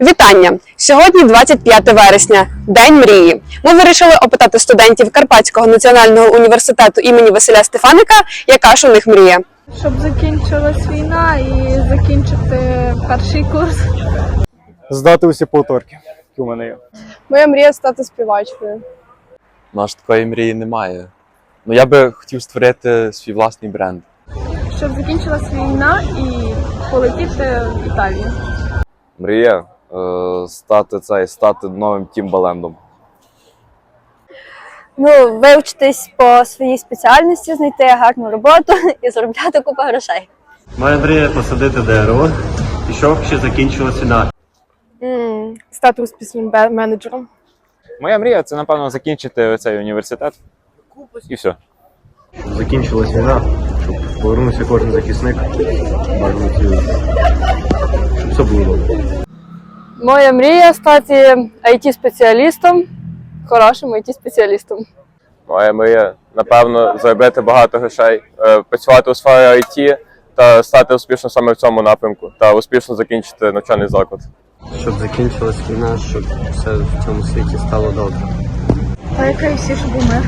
Вітання! Сьогодні 25 вересня, День мрії. Ми вирішили опитати студентів Карпатського національного університету імені Василя Стефаника, яка ж у них мрія. щоб закінчилась війна і закінчити перший курс. здати усі повторки, які у мене є. Моя мрія стати співачкою. Ну, аж такої мрії немає. Ну я би хотів створити свій власний бренд. Щоб закінчилась війна і полетіти в Італію. Мрія стати цей, стати новим Тімбалендом. ну, вивчитись по своїй спеціальності, знайти гарну роботу і заробляти купу грошей. Моя мрія посадити дерево, і щоб ще закінчилась війна. Стати успішним менеджером. Моя мрія це, напевно, закінчити цей університет. І все. Щоб закінчилась війна, щоб повернувся кожен захисник. Щоб все було добре. Моя мрія стати it спеціалістом хорошим it спеціалістом Моя мрія, напевно, заробити багато грошей, е, працювати у сфері IT та стати успішно саме в цьому напрямку та успішно закінчити навчальний заклад. Щоб закінчилась війна, щоб все в цьому світі стало добре. Та яка і всі, щоб умер.